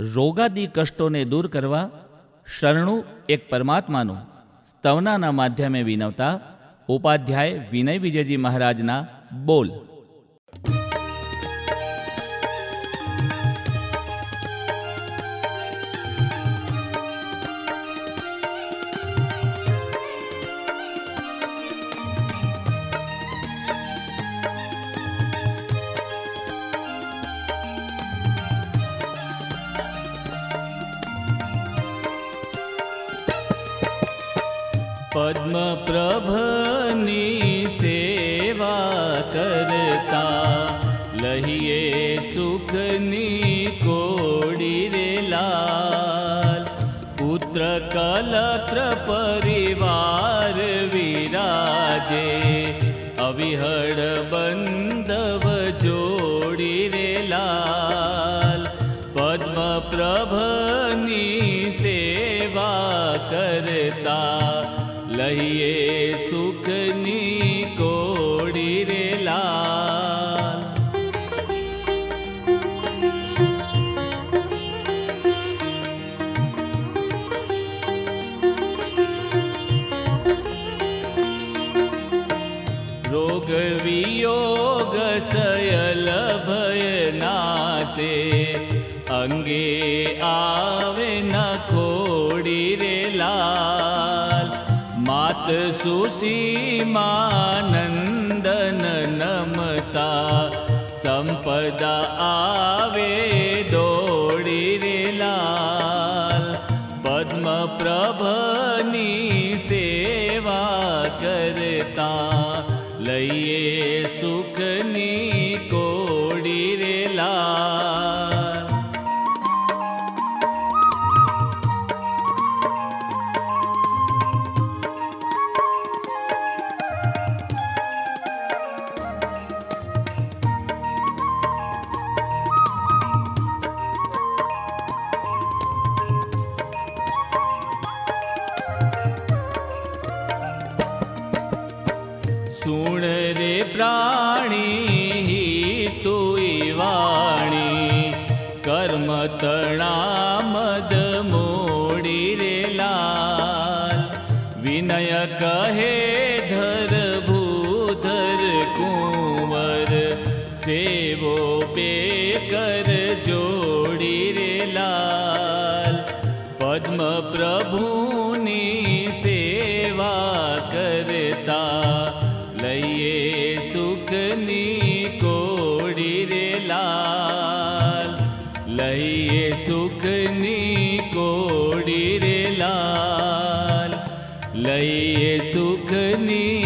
રોગાદી કષ્ટોને દૂર કરવા શરણું એક પરમાત્માનું સ્તવનાના માધ્યમે વિનવતા ઉપાધ્યાય વિનય વિજયજી મહારાજના બોલ. પદ્મપ્રભની સેવા કરતા લહીએ સુખની કોડી રે લાલ પુત્ર કલત્ર પરિવાર વિરાજે અવિહળ બંધવ જોડી રે લાલ પદ્મપ્રભની સેવા કરતા લઈએ સુખની કોડી રે લાલ રોગ વિયોગ સયલ ભય નાશે અંગે આવે ન માત સુસીમાનંદન નમતા. સંપદા આવે દોડી રે લાલ. પદ્મ પ્રભની સેવા કરતા. લઈએ સુણ રે પ્રાણી તુઈ વાણી કર્મ તણા મદ મોડી રે લાલ વિનય કહે ધર ભૂધર કુંવર સેવો પે કર જોડી રે લાલ પદ્મ પ્રભુની સેવા કરતા લઈએ સુખની કોડી રે લાલ લઈએ સુખની